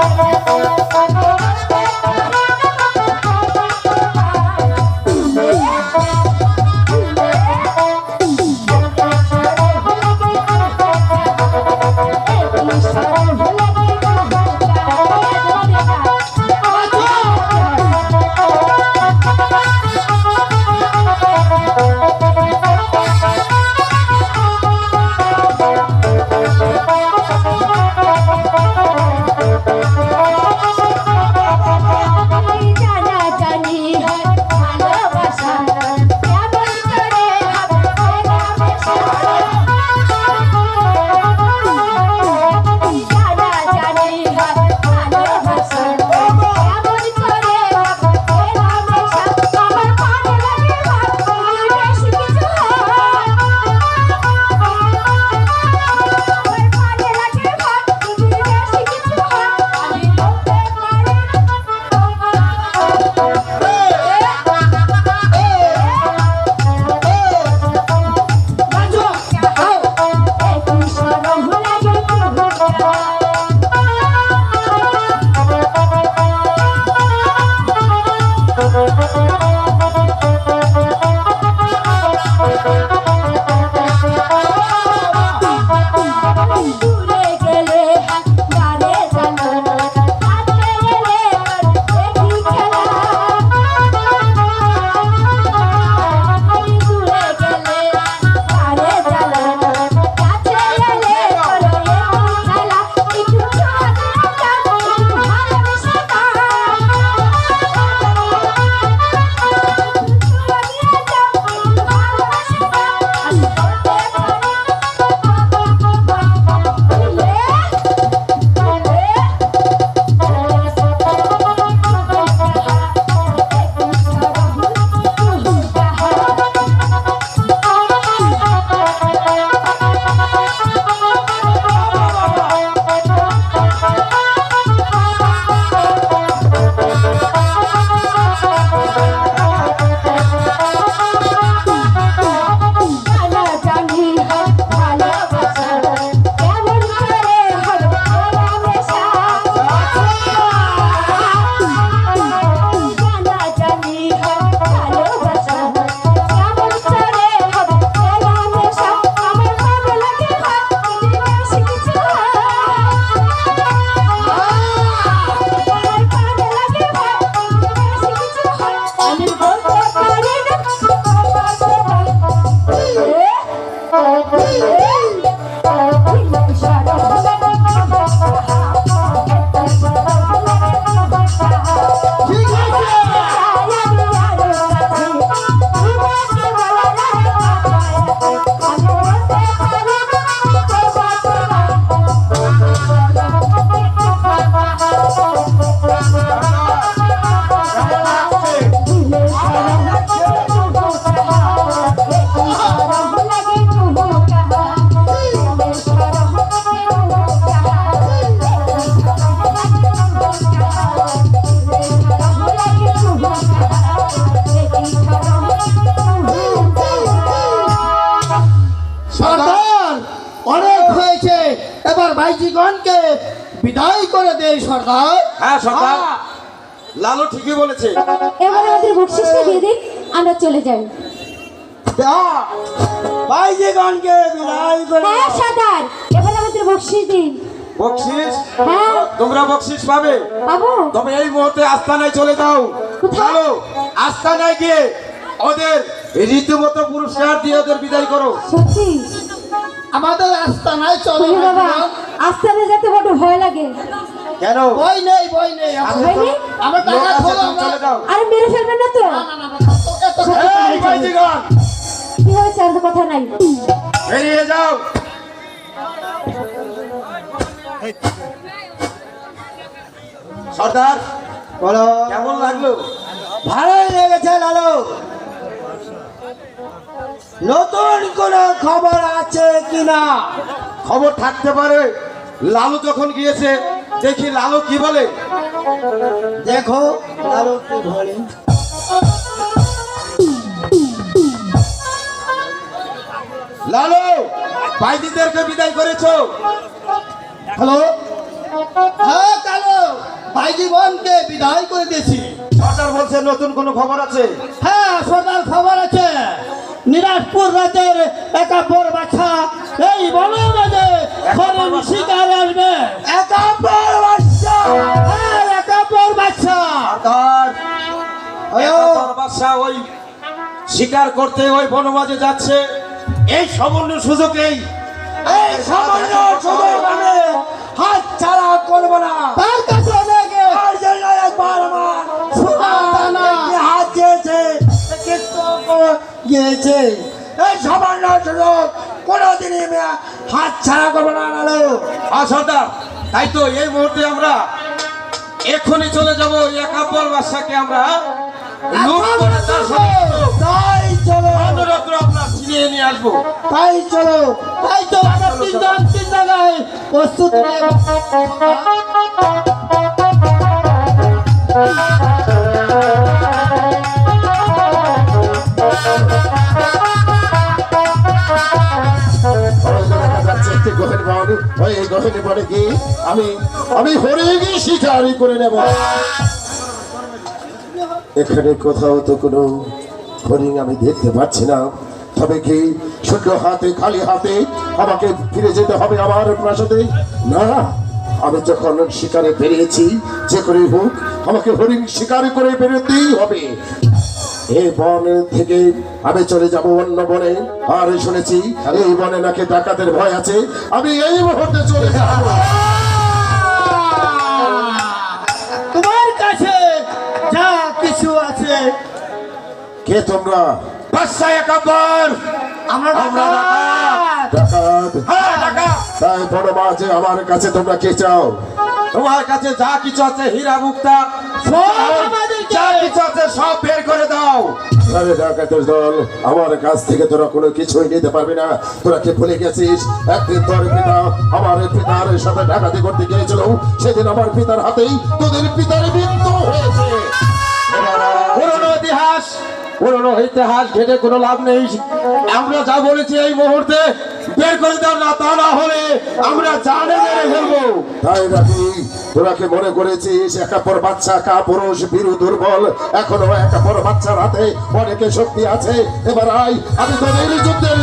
জানা Yeah. অনেক হয়েছে। এবার ভাইজিগণকে বিদায় করে দেই সর্দার। হ্যাঁ সর্দার। লালু ঠিকই বলেছে। এবার আমাদের বকশিসটা দিয়ে দিন আমরা চলে যাই। ভাইজিগণকে বিদায় করে হ্যাঁ সাদার এবার আমাদের বকশিস দিন। বকশিস? হ্যাঁ। তোমরা বকশিস পাবে। বাবু তবে এই মুহূর্তে আস্তানায় চলে যাও? চলো আস্তানায় গিয়ে ওদের রীতিমতো পুরস্কার দিয়ে ওদের বিদায় করো। সত্যি? আমাদের আস্তানায় চলো ওরে বাবা ভাইজিগণ। আস্তে আস্তে যেতে বড় ভয় লাগে। কেন? বই নেই নেই। ভয় নেই? আমরা টাকা খোলো চলে আরে মেরে ফেলবেন না তো? এই কি হয়েছে আর তো কথা নাই? বেরিয়ে যাও। সর্দার বলো। কেমন লাগল? ভালোই লেগেছে লালু। নতুন কোন খবর আছে কিনা? খবর থাকতে পারে। লালু যখন গিয়েছে দেখি লালু কি বলে? দেখো লালু কি বলে? লালু ভাইদিদেরকে বিদায় করেছ? হ্যালো? হ্যাঁ কালু। বনকে বিদায় করে দিয়েছি। সরকার বলছে নতুন কোনো খবর আছে? হ্যাঁ সরকার খবর আছে। নিরাজপুর রাজ্যের একাপর বাছা। এই বনের মাঝে হরিণ শিকার আসবে। একাম্বর বাচ্চা হ্যাঁ একাপর বাচ্চা একাত্তর বাদশা ওই শিকার করতে ওই বনমাঝে যাচ্ছে। এই সামান্য সুযোগেই এই সামান্য সুযোগ আমি হাত ছাড়া করব না। তার কাছে একবার আমার গিয়েছে। এই সামান্য সুযোগ কোনোদিনই হাত ছাড়া করব না নালো। তাই তো এই মুহূর্তে আমরা এক্ষুনি চলে যাব একাব্বর বাদশাকে আমরা। তাই চলো। অনুরত্ন আপনার ছিনিয়ে নিয়ে আসব। তাই চলো। তাই তো আমরা তিনজন তিন জায়গায় প্রস্তুত আমি এখানে কোথাও তো হরিণ আমি দেখতে পাচ্ছি না। তবে কি শুধু হাতে খালি হাতে আমাকে ফিরে যেতে হবে আমার প্রাসাদে? না, আমি যখন শিকারে বেরিয়েছি, যে করে হোক, আমাকে হরিণ শিকার করে বেরোতেই হবে। এই বন থেকে আমি চলে যাব অন্য বনে। আর শুনেছি এই বনে নাকি ডাকাতের ভয় আছে। আমি এই মুহূর্তে চলে যাব। তোমার কাছে যা কিছু আছে। কে তোমরা? একাব্বর আমরা আমরা হ্যাঁ তাই বড় আমার কাছে তোমরা কে চাও? তোমার কাছে যা কিছু আছে হীরা মুক্তা যা কিছু আছে সব বের করে দাও। আরে ডাকাতের দল আমার কাছ থেকে তোরা কোনো কিছুই নিতে পারবি না। তোরা কি ভুলে গেছিস? একদিন তোর পিতা আমার পিতার সাথে ডাকাতি করতে গিয়েছিল। সেদিন আমার পিতার হাতেই তোদের পিতার মৃত্যু হয়েছে। পুরনো ইতিহাস পুরনো ইতিহাস ঘেটে কোনো লাভ নেই। আমরা যা বলেছি এই মুহূর্তে বের করে দাও না তা না হলে আমরা জানে মেরে ফেলব। তাই নাকি তোরা কি মনে করেছিস একাপর বাচ্চা কা পুরুষ বীরু দুর্বল? এখনও একাপর বাচ্চার হাতে অনেকে শক্তি আছে। এবার আই আমি তোদের যুদ্ধের